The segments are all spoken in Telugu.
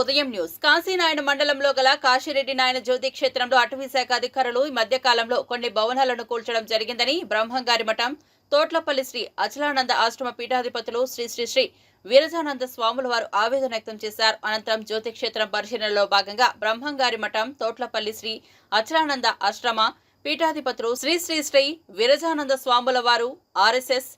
ఉదయం న్యూస్. కాశీనాయన మండలంలో గల కాశీరెడ్డి నాయన జ్యోతి క్షేత్రంలో అటవీ శాఖ అధికారులు ఈ మధ్య కాలంలో కొన్ని భవనాలను కూల్చడం జరిగిందని బ్రహ్మంగారి మఠం తోట్లపల్లి శ్రీ అచలానంద ఆశ్రమ పీఠాధిపతులు శ్రీ శ్రీ శ్రీ వీరజానంద స్వాముల వారు ఆవేదన వ్యక్తం చేశారు. అనంతరం జ్యోతి క్షేత్రం పరిశీలనలో భాగంగా బ్రహ్మంగారి మఠం తోట్లపల్లి శ్రీ అచలానంద ఆశ్రమ పీఠాధిపతులు శ్రీ శ్రీ శ్రీ వీరజానంద స్వాముల వారు ఆర్ఎస్ఎస్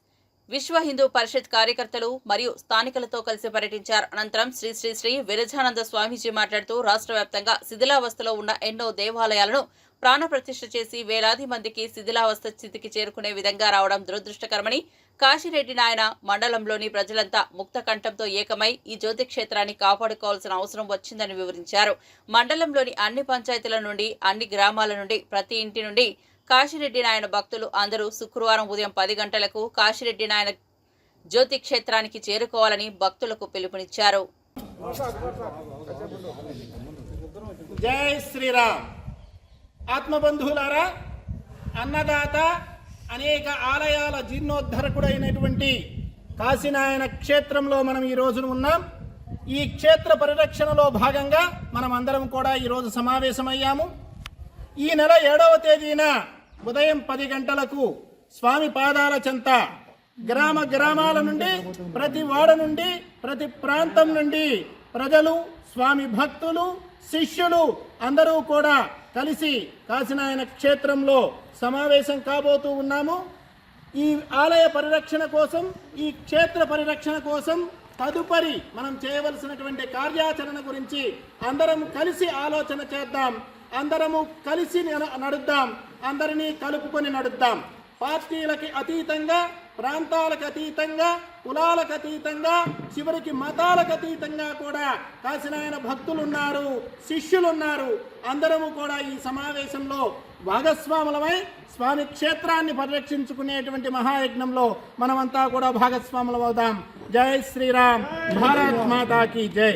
విశ్వ హిందూ పరిషత్ కార్యకర్తలు మరియు స్థానికులతో కలిసి పర్యటించారు. అనంతరం శ్రీ శ్రీ శ్రీ విరజానంద స్వామీజీ మాట్లాడుతూ రాష్ట్ర వ్యాప్తంగా శిథిలావస్థలో ఉన్న ఎన్నో దేవాలయాలను ప్రాణప్రతిష్ఠ చేసి వేలాది మందికి శిథిలావస్థ స్థితికి చేరుకునే విధంగా రావడం దురదృష్టకరమని కాశీరెడ్డి నాయన మండలంలోని ప్రజలంతా ముక్త కంఠంతో ఏకమై ఈ జ్యోతి క్షేత్రాన్ని కాపాడుకోవాల్సిన అవసరం వచ్చిందని వివరించారు. మండలంలోని అన్ని పంచాయతీల నుండి అన్ని గ్రామాల నుండి ప్రతి ఇంటి నుండి కాశిరెడ్డి నాయన భక్తులు అందరూ శుక్రవారం ఉదయం పది గంటలకు కాశిరెడ్డి నాయన జ్యోతి క్షేత్రానికి చేరుకోవాలని భక్తులకు పిలుపునిచ్చారు. జై శ్రీరామ్. ఆత్మబంధువులారా అన్నదాత అనేక ఆలయాల జీర్ణోద్ధరకుడైనటువంటి కాశీనాయన క్షేత్రంలో మనం ఈ రోజున ఉన్నాం. ఈ క్షేత్ర పరిరక్షణలో భాగంగా మనం అందరం కూడా ఈరోజు సమావేశమయ్యాము. ఈ నెల ఏడవ తేదీన ఉదయం పది గంటలకు స్వామి పాదాల చెంత గ్రామ గ్రామాల నుండి ప్రతి వాడ నుండి ప్రతి ప్రాంతం నుండి ప్రజలు స్వామి భక్తులు శిష్యులు అందరూ కూడా కలిసి కాశీనాయన క్షేత్రంలో సమావేశం కాబోతూ ఉన్నాము. ఈ ఆలయ పరిరక్షణ కోసం ఈ క్షేత్ర పరిరక్షణ కోసం తదుపరి మనం చేయవలసినటువంటి కార్యాచరణ గురించి అందరం కలిసి ఆలోచన చేద్దాం. అందరము కలిసి నడుద్దాం. అందరినీ కలుపుకొని నడుద్దాం. పార్టీలకి అతీతంగా ప్రాంతాలకు అతీతంగా కులాలకు అతీతంగా చివరికి మతాలకు అతీతంగా కూడా కాశీనాయన భక్తులు ఉన్నారు శిష్యులు ఉన్నారు అందరము కూడా ఈ సమావేశంలో భాగస్వాములమై స్వామి క్షేత్రాన్ని పరిరక్షించుకునేటువంటి మహాయజ్ఞంలో మనమంతా కూడా భాగస్వాములం అవుదాం జై శ్రీరామ్. భారత్ మాతాకి జై.